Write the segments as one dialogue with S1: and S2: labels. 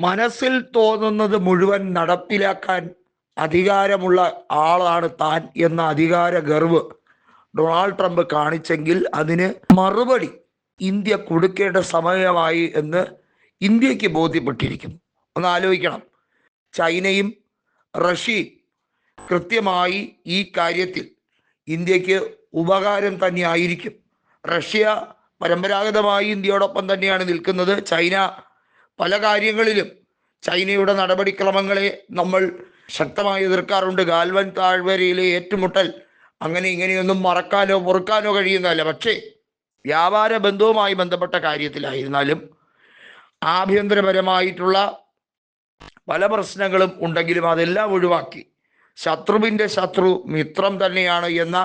S1: മനസ്സിൽ തോന്നുന്നത് മുഴുവൻ നടപ്പിലാക്കാൻ അധികാരമുള്ള ആളാണ് താൻ എന്ന അധികാര ഗർവ് ഡൊണാൾഡ് ട്രംപ് കാണിച്ചെങ്കിൽ അതിന് മറുപടി ഇന്ത്യ കൊടുക്കേണ്ട സമയമായി എന്ന് ഇന്ത്യയ്ക്ക് ബോധ്യപ്പെട്ടിരിക്കുന്നു. ഒന്ന് ആലോചിക്കണം. ചൈനയും റഷ്യയും കൃത്യമായി ഈ കാര്യത്തിൽ ഇന്ത്യയ്ക്ക് ഉപകാരം തന്നെയായിരിക്കും. റഷ്യ പരമ്പരാഗതമായി ഇന്ത്യയോടൊപ്പം തന്നെയാണ് നിൽക്കുന്നത്. ചൈന പല കാര്യങ്ങളിലും ചൈനയുടെ നടപടിക്രമങ്ങളെ നമ്മൾ ശക്തമായി എതിർക്കാറുണ്ട്. ഗാൽവൻ താഴ്വരയിലെ ഏറ്റുമുട്ടൽ അങ്ങനെ ഇങ്ങനെയൊന്നും മറക്കാനോ പൊറുക്കാനോ കഴിയുന്നതല്ല. പക്ഷേ വ്യാപാര ബന്ധവുമായി ബന്ധപ്പെട്ട കാര്യത്തിലായിരുന്നാലും ആഭ്യന്തരപരമായിട്ടുള്ള പല പ്രശ്നങ്ങളും ഉണ്ടെങ്കിലും അതെല്ലാം ഒഴിവാക്കി. ശത്രുവിന്റെ ശത്രു മിത്രം തന്നെയാണ് എന്ന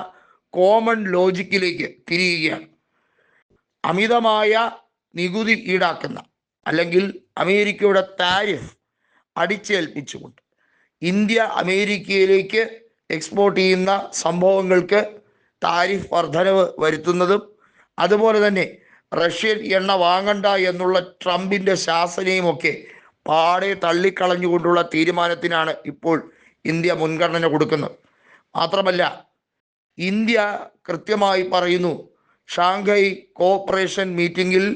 S1: കോമൺ ലോജിക്കിലേക്ക് തിരിയുകയാണ്. അമിതമായ നികുതി ഈടാക്കുന്ന അല്ലെങ്കിൽ അമേരിക്കയുടെ താരിഫ് അടിച്ചേൽപ്പിച്ചുകൊണ്ട് ഇന്ത്യ അമേരിക്കയിലേക്ക് എക്സ്പോർട്ട് ചെയ്യുന്ന സംഭവങ്ങൾക്ക് താരിഫ് വർധനവ് വരുത്തുന്നതും അതുപോലെ തന്നെ റഷ്യൻ എണ്ണ വാങ്ങണ്ട എന്നുള്ള ട്രംപിന്റെ ശാസനയുമൊക്കെ പാടെ തള്ളിക്കളഞ്ഞുകൊണ്ടുള്ള തീരുമാനത്തിനാണ് ഇപ്പോൾ ഇന്ത്യ മുൻഗണന കൊടുക്കുന്നത്. മാത്രമല്ല ഇന്ത്യ കൃത്യമായി പറയുന്നു ഷാങ്ഹായ് കോഓപ്പറേഷൻ മീറ്റിംഗിൽ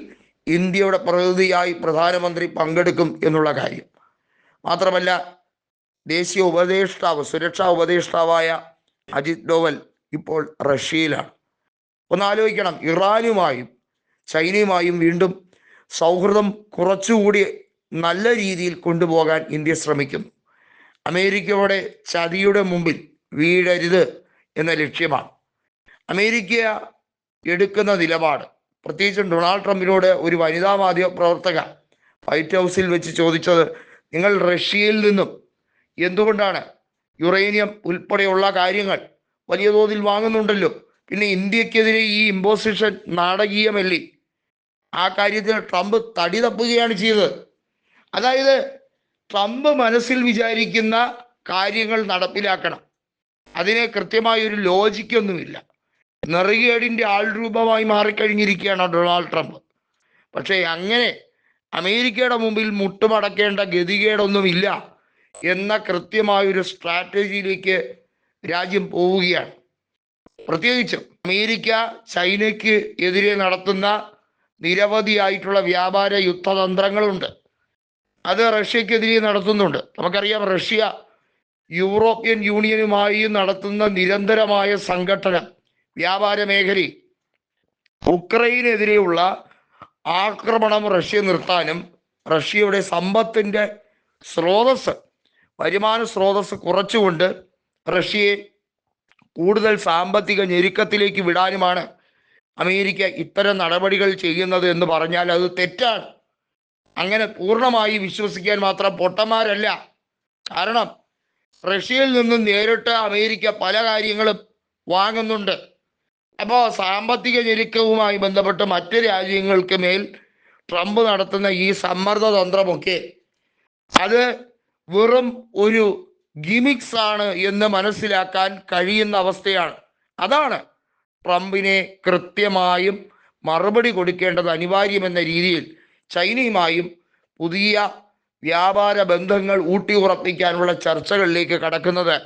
S1: ഇന്ത്യയുടെ പ്രതിനിധിയായി പ്രധാനമന്ത്രി പങ്കെടുക്കും എന്നുള്ള കാര്യം. മാത്രമല്ല ദേശീയ ഉപദേഷ്ടാവ് സുരക്ഷാ ഉപദേഷ്ടാവായ അജിത് ഡോവൽ ഇപ്പോൾ റഷ്യയിലാണ്. ഒന്ന് ആലോചിക്കണം ഇറാനുമായും ചൈനയുമായും വീണ്ടും സൗഹൃദം കുറച്ചുകൂടി നല്ല രീതിയിൽ കൊണ്ടുപോകാൻ ഇന്ത്യ ശ്രമിക്കുന്നു. അമേരിക്കയുടെ ചതിയുടെ മുമ്പിൽ വീഴരുത് എന്ന ലക്ഷ്യമാണ്. അമേരിക്ക എടുക്കുന്ന നിലപാട് പ്രത്യേകിച്ചും ഡൊണാൾഡ് ട്രംപിനോട് ഒരു വനിതാ മാധ്യമ പ്രവർത്തക വൈറ്റ് ഹൗസിൽ വെച്ച് ചോദിച്ചത് നിങ്ങൾ റഷ്യയിൽ നിന്നും എന്തുകൊണ്ടാണ് യുറേനിയം ഉൾപ്പെടെയുള്ള കാര്യങ്ങൾ വലിയ തോതിൽ വാങ്ങുന്നുണ്ടല്ലോ? പിന്നെ ഇന്ത്യക്കെതിരെ ഈ ഇമ്പോസിഷൻ നാടകീയമല്ലി? ആ കാര്യത്തിൽ ട്രംപ് തടി തപ്പുകയാണ് ചെയ്തത്. അതായത് ട്രംപ് മനസ്സിൽ വിചാരിക്കുന്ന കാര്യങ്ങൾ നടപ്പിലാക്കണം. അതിന് കൃത്യമായ ഒരു ലോജിക്കൊന്നുമില്ല. നെറുകേടിന്റെ ആൾ രൂപമായി മാറിക്കഴിഞ്ഞിരിക്കുകയാണ് ഡൊണാൾഡ് ട്രംപ്. പക്ഷേ അങ്ങനെ അമേരിക്കയുടെ മുമ്പിൽ മുട്ടുമടക്കേണ്ട ഗതികേടൊന്നുമില്ല എന്ന കൃത്യമായൊരു സ്ട്രാറ്റജിയിലേക്ക് രാജ്യം പോവുകയാണ്. പ്രത്യേകിച്ചും അമേരിക്ക ചൈനയ്ക്ക് എതിരെ നടത്തുന്ന നിരവധിയായിട്ടുള്ള വ്യാപാര യുദ്ധതന്ത്രങ്ങളുണ്ട്. അത് റഷ്യക്കെതിരെ നടത്തുന്നുണ്ട്. നമുക്കറിയാം റഷ്യ യൂറോപ്യൻ യൂണിയനുമായി നടത്തുന്ന നിരന്തരമായ സംഘടന വ്യാപാര മേഖലയിൽ ഉക്രൈനെതിരെയുള്ള ആക്രമണം റഷ്യ നിർത്താനും റഷ്യയുടെ സമ്പത്തിന്റെ സ്രോതസ് വരുമാന സ്രോതസ് കുറച്ചുകൊണ്ട് റഷ്യയെ കൂടുതൽ സാമ്പത്തിക ഞെരുക്കത്തിലേക്ക് വിടാനുമാണ് അമേരിക്ക ഇത്തരം നടപടികൾ ചെയ്യുന്നത് എന്ന് പറഞ്ഞാൽ അത് തെറ്റാണ്. അങ്ങനെ പൂർണമായി വിശ്വസിക്കാൻ മാത്രം പൊട്ടന്മാരല്ല. കാരണം റഷ്യയിൽ നിന്നും നേരിട്ട് അമേരിക്ക പല കാര്യങ്ങളും വാങ്ങുന്നുണ്ട്. അപ്പോൾ സാമ്പത്തിക ഞെരുക്കവുമായി ബന്ധപ്പെട്ട് മറ്റ് രാജ്യങ്ങൾക്ക് മേൽ ട്രംപ് നടത്തുന്ന ഈ സമ്മർദ്ദ തന്ത്രമൊക്കെ അത് വെറും ഒരു ഗിമിക്സ് ആണ് എന്ന് മനസ്സിലാക്കാൻ കഴിയുന്ന അവസ്ഥയാണ്. അതാണ് ട്രംപിനെ കൃത്യമായും മറുപടി കൊടുക്കേണ്ടത് അനിവാര്യമെന്ന രീതിയിൽ ചൈനയുമായും പുതിയ വ്യാപാര ബന്ധങ്ങൾ ഊട്ടിയുറപ്പിക്കാനുള്ള ചർച്ചകളിലേക്ക് കടക്കുന്നത്.